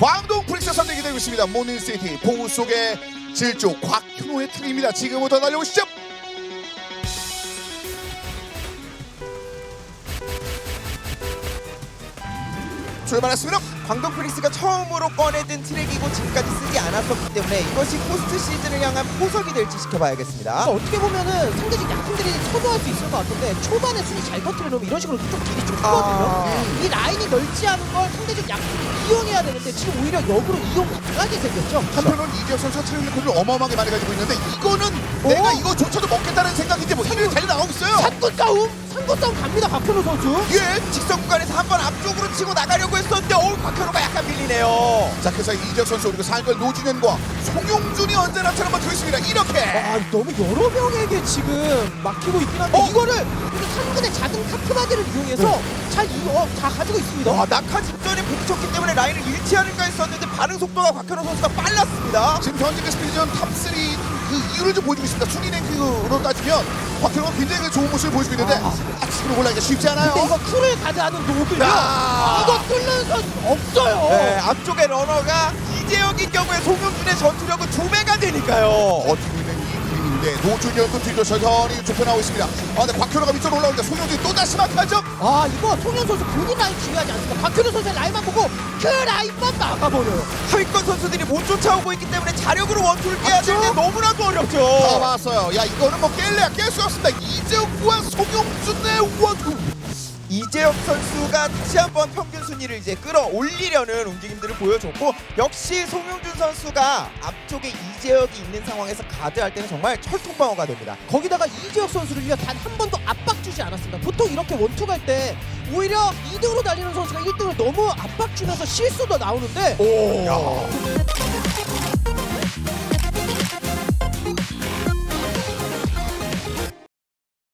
광동 프리스 선대기 되고 있습니다. 모닝시티 보우 속의 질주 곽현호의 팀입니다. 지금부터 달려오시죠. 출발했습니다. 광동 프릭스가 처음으로 꺼내든 트랙이고 지금까지 쓰지 않았었기 때문에 이것이 포스트 시즌을 향한 포석이 될지 지켜봐야겠습니다. 그래서 어떻게 보면은 상대적 약팀들이 쳐도할 수 있을 것 같은데 초반에 순위 잘 터트려 놓으면 이런 식으로 좀 길이 좀 크거든요. 아. 이 라인이 넓지 않은 걸 상대적 약팀이 이용해야 되는데 지금 오히려 역으로 이용 가능하게 생겼죠. 한편으로는 이재혁 선수가 트레이닝 코를 어마어마하게 많이 가지고 있는데 이거는 내가 이거조차도 먹겠다는 생각인지 뭐 이를 달려 나오고 있어요. 산구 싸움, 산구 싸움 갑니다 박현우 선수. 예, 직선 구간에서 한 번 앞쪽으로 치고 나가려고 했었는데 어우 박 밀리네요. 자, 그래서 이재혁 선수 그리고 상걸 노준현과 송용준이 언제나 처럼 한번 있습니다. 이렇게. 아 너무 여러 명에게 지금 막히고 있긴 한데 어? 이거를 이게 상근의 작은 카트바디를 이용해서 잘 이거 어, 다 가지고 있습니다. 와, 낙하 직전에 부딪혔기 때문에 라인을 잃지 않을까 했었는데 반응 속도가 박현호 선수가 빨랐습니다. 지금 현재 그 스피드전 탑3 그 이유를 좀 보여주고 있습니다. 순위 랭크로 따지면 박현호가 굉장히 그 좋은 모습을 보여주고 있는데 아. 아, 지금 올라가기가 쉽지 않아요. 근데 이거 쿨을 가드하는 노블요. 야. 이거 뚫는 선 없어요. 네, 앞쪽에 러너가 이재혁인 경우에 송영준의 전투력은 두 배가 되니까요. 버티고 그림인데 노준현도 뒤로 천천히 좁혀나오고 있습니다. 아, 근데 곽현호가 밑으로 올라오니까 송영준이 또 다시 막하죠. 아 이거 송현 선수 본인 라인 중요하지 않습니다. 박현우 선수의 라인만 보고 그 라인만 막아버려요. 하위권 선수들이 못 쫓아오고 있기 때문에 자력으로 원투를 깨야 맞죠? 되는데 너무나도 다 어렵죠. 왔어요. 야, 이거는 뭐 깰래야 깰 수 없습니다. 이재욱과 송영준의 원투. 이재혁 선수가 다시 한번 평균 순위를 이제 끌어올리려는 움직임들을 보여줬고 역시 송영준 선수가 앞쪽에 이재혁이 있는 상황에서 가드할 때는 정말 철통방어가 됩니다. 거기다가 이재혁 선수를요 단 한 번도 압박 주지 않았습니다. 보통 이렇게 원투 갈 때 오히려 2등으로 달리는 선수가 1등을 너무 압박 주면서 실수도 나오는데 오. 야.